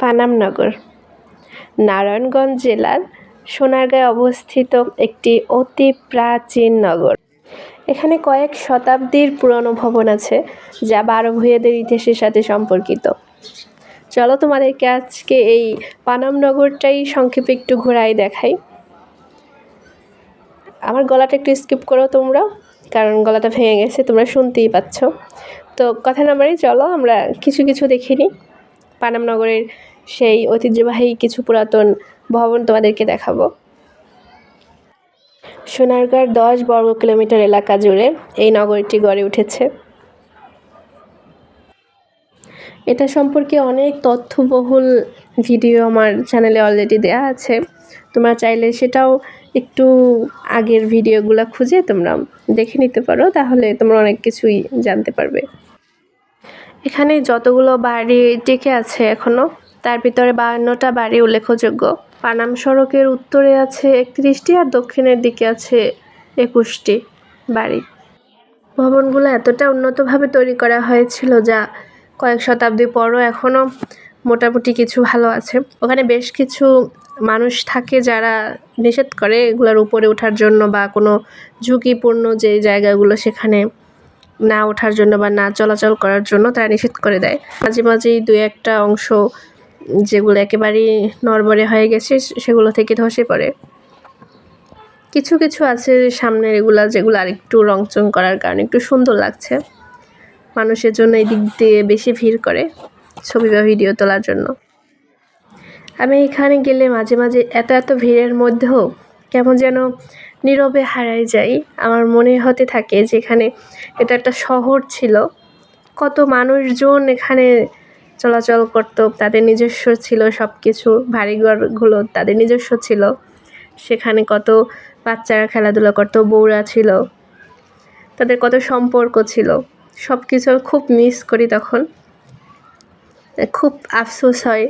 পানামনগর। নারায়ণগঞ্জ জেলার সোনারগাঁয়ে অবস্থিত একটি অতি প্রাচীন নগর। এখানে কয়েক শতাব্দীর পুরনো ভবন আছে, যা বারো ভূঁইয়াদের ইতিহাসের সাথে সম্পর্কিত। চলো তোমাদেরকে আজকে এই পানামনগরটাই সংক্ষেপে একটু ঘোরাই দেখাই। আমার গলাটা একটু স্কিপ করো তোমরা, কারণ গলাটা ভেঙে গেছে, তোমরা শুনতেই পাচ্ছ। তো, কথা না বাড়ি চলো, আমরা কিছু কিছু দেখিনি পানামনগরের সেই ঐতিহ্যবাহী কিছু পুরাতন ভবন তোমাদেরকে দেখাবো। সোনারগাঁর দশ বর্গ কিলোমিটার এলাকা জুড়ে এই নগরীটি গড়ে উঠেছে। এটা সম্পর্কে অনেক তথ্যবহুল ভিডিও আমার চ্যানেলে অলরেডি দেওয়া আছে। তোমরা চাইলে সেটাও একটু আগের ভিডিওগুলো খুঁজে তোমরা দেখে নিতে পারো, তাহলে তোমরা অনেক কিছুই জানতে পারবে। এখানে যতগুলো বাড়ি টেকে আছে এখনও তার ভিতরে বায়ান্নটা বাড়ি উল্লেখযোগ্য। পানাম সড়কের উত্তরে আছে একত্রিশটি আর দক্ষিণের দিকে আছে একুশটি বাড়ি। ভবনগুলো এতটা উন্নতভাবে তৈরি করা হয়েছিল যা কয়েক শতাব্দী পরও এখনও মোটামুটি কিছু ভালো আছে। ওখানে বেশ কিছু মানুষ থাকে যারা নিষেধ করে এগুলোর উপরে ওঠার জন্য বা কোনো ঝুঁকিপূর্ণ যে জায়গাগুলো সেখানে না ওঠার জন্য বা না চলাচল করার জন্য তারা নিষেধ করে দেয়। মাঝে মাঝেই দু একটা অংশ যেগুলো একেবারেই নরবরে হয়ে গেছে, সেগুলো থেকে ধসে পড়ে। কিছু কিছু আছে সামনের এগুলা যেগুলো আরেকটু রংচং করার কারণে একটু সুন্দর লাগছে। মানুষের জন্য এই দিক দিয়ে বেশি ভিড় করে ছবি বা ভিডিও তোলার জন্য। আমি এখানে গেলে মাঝে মাঝে এত এত ভিড়ের মধ্যেও কেমন যেন নীরবে হারাই যাই। আমার মনে হতে থাকে যে এখানে এটা একটা শহর ছিল। কত মানুষজন এখানে চলাচল করতো, তাদের নিজস্ব ছিল সব কিছু বাড়িঘরগুলো তাদের নিজস্ব ছিল। সেখানে কত বাচ্চারা খেলাধুলা করতো, বউরা ছিল, তাদের কত সম্পর্ক ছিল সব কিছু খুব মিস করি তখন। খুব আফসোস হয়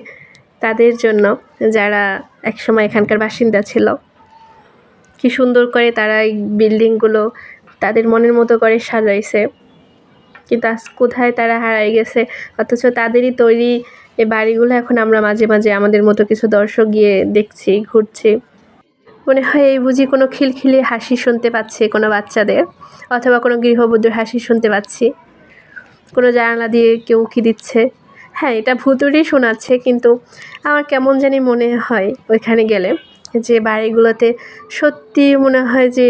তাদের জন্য যারা একসময় এখানকার বাসিন্দা ছিল। কি সুন্দর করে তারা এই বিল্ডিংগুলো তাদের মনের মতো করে সাজাইছে। কিন্তু আজ কোথায় তারা হারাই গেছে? অথচ তাদেরই তৈরি এই বাড়িগুলো এখন আমরা মাঝে মাঝে আমাদের মতো কিছু দর্শক গিয়ে দেখছি, ঘুরছি। মনে হয় এই বুঝি কোনো খিলখিলি হাসি শুনতে পাচ্ছি কোনো বাচ্চাদের, অথবা কোনো গৃহবধূর হাসি শুনতে পাচ্ছি। কোনো জানালা দিয়ে কেউ উকি দিচ্ছে। হ্যাঁ এটা ভুতুরই শোনাচ্ছে, কিন্তু আমার কেমন জানি মনে হয় ওইখানে গেলে যে বাড়িগুলোতে সত্যি মনে হয় যে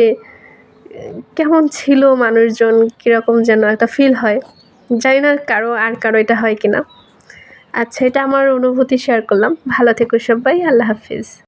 কেমন ছিল মানুষজন, কীরকম যেন একটা ফিল হয়। জানি না কারও, আর কারও এটা হয় কিনা। আচ্ছা এটা আমার অনুভূতি শেয়ার করলাম। ভালো থেকো সবাই, আল্লাহ হাফিজ।